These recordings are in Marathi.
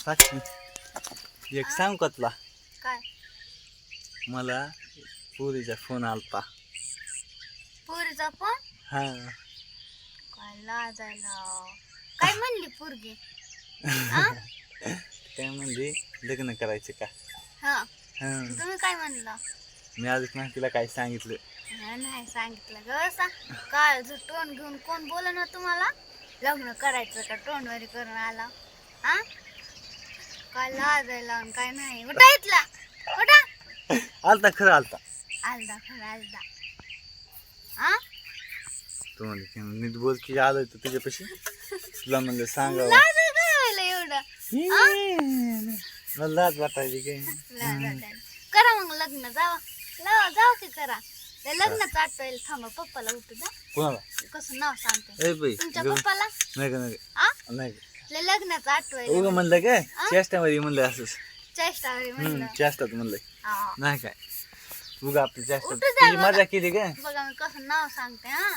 साक्षी एक सांग का तुला काय? मला पुरीचा फोन आलता. पोरीचा पण हा. काय लाजायला. काय म्हणली पोरगी? हा काय म्हणजे लग्न करायचं का? हा. हा. तुम्ही काय म्हणलं? मी अजून नाही तिला काय सांगितलं. हा, नाही सांगितलं ग सा काय टोन घेऊन कोण बोल ना तुम्हाला? लग्न करायचं का? तोंडवारी करून आला. हा काय लाजायला आणि काय नाही. उठा इथला. उठा. आलता खरं आलता. आलदा खरं आलदा हा तू काय नीट बोल की आलं तर तुझ्यापाशी. तुला म्हणलं सांगावं लाज काय व्हायला एवढं? मला लाज वाटायची काय लाज वाटायला. करा मग लग्न जावा. लावा जावा की करा. ते लग्नाचं आठवायला थांबा पप्पाला उठू द्या. कोणाला? कसं नाव सांगते. ए बाई तुमच्या पप्पाला? नाही का नाही का, आ? नाही लय लग्नाचं आठवायला उगं म्हणलं काय? चेष्टामध्ये म्हणलं असंच. चेष्टावरी हम्म म्हणलं. चेष्टात म्हणलंय हा. नाही काय? उगा आपली चेष्टात उठू तुझी बघा. मजा केली काय? बघा मी कसं नाव सांगते हा.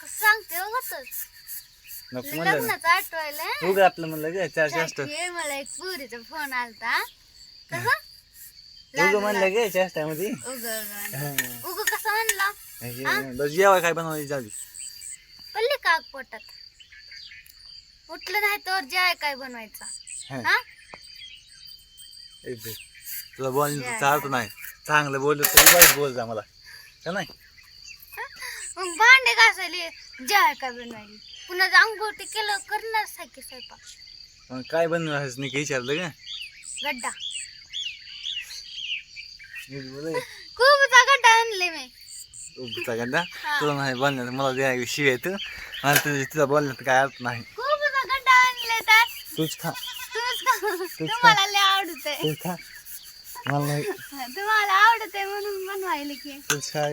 कसं सांगते हो कसं नको म्हणलं लग्नाचं आठवायला हं? उगा आपलं म्हणलं काय? चार चेष्टा. हे मला एक पुरीचा फोन आलता. कसं? उगं म्हणलं काय चेष्टामध्ये? उग हा. उग कसं म्हणलं? हे, बस जेवाय काय बनवायची जाऊ दे. पडले का आग पोटात उठलं नाही तर जेवाय काय बनवायचं? हा. हा ए बे, तुला बोलण्याचं चालत नाही. चांगलं बोललं तर उगाच बोल जा मला. का नाही? मग भांडे घासायले. जेवाय काय बनवायली? पुन्हा अंघोळ ते केलं करणार सारखे स्वयंपाक? मग काय बनवायचं? नाही काही विचारलं का? गड्डा. नीट बोल खूपचा गड्डा आणले मी. ना हा. तुला नाही बोलण्यात मला द्या शिवाय तू मला तुझं तुझा बोलण्यात काय अर्थ नाही खूपचा गड्डा आणले तर तूच खा. तुम्हीच का तुम्हाला लय आवडते तूच खा. मला नाही तुम्हाला आवडते म्हणून बनवायला की. तूच खा.